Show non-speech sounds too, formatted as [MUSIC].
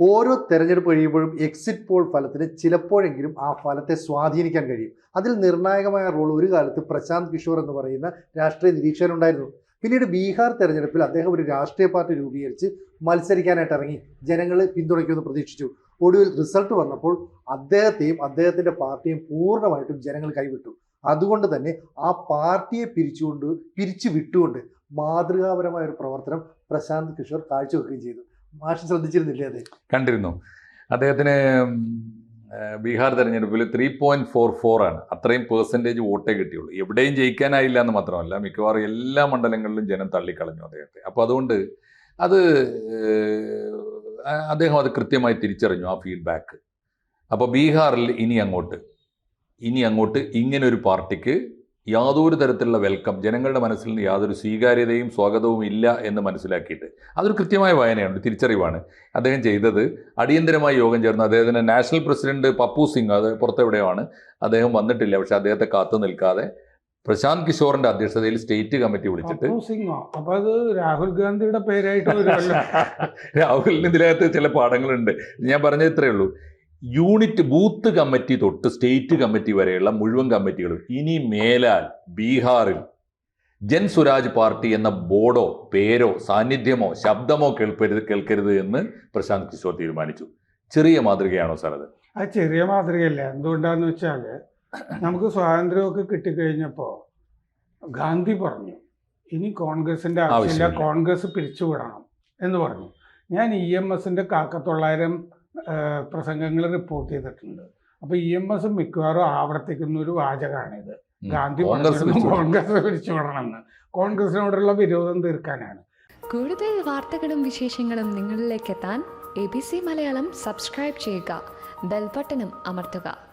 ഓരോ തെരഞ്ഞെടുപ്പ് കഴിയുമ്പോഴും എക്സിറ്റ് പോൾ ഫലത്തിന് ചിലപ്പോഴെങ്കിലും ആ ഫലത്തെ സ്വാധീനിക്കാൻ കഴിയും. അതിൽ നിർണായകമായ റോൾ ഒരു കാലത്ത് പ്രശാന്ത് കിഷോർ എന്ന് പറയുന്ന രാഷ്ട്രീയ നിരീക്ഷകനുണ്ടായിരുന്നു. പിന്നീട് ബീഹാർ തെരഞ്ഞെടുപ്പിൽ അദ്ദേഹം ഒരു രാഷ്ട്രീയ പാർട്ടി രൂപീകരിച്ച് മത്സരിക്കാനായിട്ട് ഇറങ്ങി. ജനങ്ങൾ പിന്തുണയ്ക്കുമെന്ന് പ്രതീക്ഷിച്ചു. ഒടുവിൽ റിസൾട്ട് വന്നപ്പോൾ അദ്ദേഹത്തെയും അദ്ദേഹത്തിന്റെ പാർട്ടിയും പൂർണമായിട്ടും ജനങ്ങൾ കൈവിട്ടു. അതുകൊണ്ട് തന്നെ ആ പാർട്ടിയെ പിരിച്ചുകൊണ്ട് പിരിച്ചു വിട്ടുകൊണ്ട് മാതൃകാപരമായ ഒരു പ്രവർത്തനം പ്രശാന്ത് കിഷോർ കാഴ്ചവെക്കുകയും ചെയ്തു. മാഷ് ശ്രദ്ധിച്ചിരുന്നില്ലേ അതെ? കണ്ടിരുന്നു. അദ്ദേഹത്തിന് ബീഹാർ തെരഞ്ഞെടുപ്പിൽ ത്രീ പോയിന്റ് ഫോർ ഫോർ ആണ്. അത്രയും പേഴ്സന്റേജ് വോട്ടേ കിട്ടിയുള്ളൂ. എവിടെയും ജയിക്കാനായില്ല എന്ന് മാത്രമല്ല മിക്കവാറും എല്ലാ മണ്ഡലങ്ങളിലും ജനം തള്ളിക്കളഞ്ഞു അദ്ദേഹത്തെ. അപ്പോൾ അതുകൊണ്ട് അത് അദ്ദേഹം അത് കൃത്യമായി തിരിച്ചറിഞ്ഞു ആ ഫീഡ്ബാക്ക് അപ്പോൾ ബീഹാറിൽ ഇനി അങ്ങോട്ട് ഇനി അങ്ങോട്ട് ഇങ്ങനൊരു പാർട്ടിക്ക് യാതൊരു തരത്തിലുള്ള വെൽക്കം ജനങ്ങളുടെ മനസ്സിൽ നിന്ന് യാതൊരു സ്വീകാര്യതയും സ്വാഗതവും ഇല്ല എന്ന് മനസ്സിലാക്കിയിട്ട്. അതൊരു കൃത്യമായ വായനയാണ് തിരിച്ചറിവാണ്. അദ്ദേഹം ചെയ്തത് അടിയന്തരമായി യോഗം ചേർന്ന് അദ്ദേഹത്തിന്റെ നാഷണൽ പ്രസിഡന്റ് പപ്പു സിംഗ് അത് പുറത്തെവിടെയാണ് അദ്ദേഹം വന്നിട്ടില്ല. പക്ഷെ അദ്ദേഹത്തെ കാത്തു നിൽക്കാതെ പ്രശാന്ത് കിഷോറിന്റെ അധ്യക്ഷതയിൽ സ്റ്റേറ്റ് കമ്മിറ്റി വിളിച്ചിട്ട് അപ്പൊ അത് രാഹുൽ ഗാന്ധിയുടെ പേരായിട്ട് [LAUGHS] രാഹുലിന് ഇതിനകത്ത് ചില പാഠങ്ങളുണ്ട്. ഞാൻ പറഞ്ഞത് ഇത്രയേ ഉള്ളൂ. യൂണിറ്റ് ബൂത്ത് കമ്മിറ്റി തൊട്ട് സ്റ്റേറ്റ് കമ്മിറ്റി വരെയുള്ള മുഴുവൻ കമ്മിറ്റികളും ഇനി മേലാൽ ബീഹാറിൽ ജൻ സ്വരാജ് പാർട്ടി എന്ന ബോർഡോ പേരോ സാന്നിധ്യമോ ശബ്ദമോ കേൾപ്പരുത് കേൾക്കരുത് എന്ന് പ്രശാന്ത് കിഷോർ തീരുമാനിച്ചു. ചെറിയ മാതൃകയാണോ സാർ അത്? അത് ചെറിയ മാതൃകയല്ല. എന്തുകൊണ്ടാന്ന് വെച്ചാൽ നമുക്ക് സ്വാതന്ത്ര്യമൊക്കെ കിട്ടിക്കഴിഞ്ഞപ്പോൾ ഗാന്ധി പറഞ്ഞു ഇനി കോൺഗ്രസിന്റെ ആവശ്യമില്ല. കോൺഗ്രസ് പിരിച്ചുവിടണം എന്ന് പറഞ്ഞു. ഞാൻ ഇ എം എസിന്റെ കാക്കത്തൊള്ളായിരം പ്രസംഗങ്ങൾ റിപ്പോർട്ട് ചെയ്തിട്ടുണ്ട്. അപ്പൊ ഇ എം എസ് മിക്കവാറും ആവർത്തിക്കുന്ന ഒരു വാചകമാണിത്. ഗാന്ധി കോൺഗ്രസ് പിരിച്ചുവിടണമെന്ന് കോൺഗ്രസിനോടുള്ള വിരോധം തീർക്കാനാണ്. കൂടുതൽ വാർത്തകളും വിശേഷങ്ങളും നിങ്ങളിലേക്ക് എത്താൻ A B C Malayalam subscribe ചെയ്യുക. ബെൽബട്ടനും അമർത്തുക.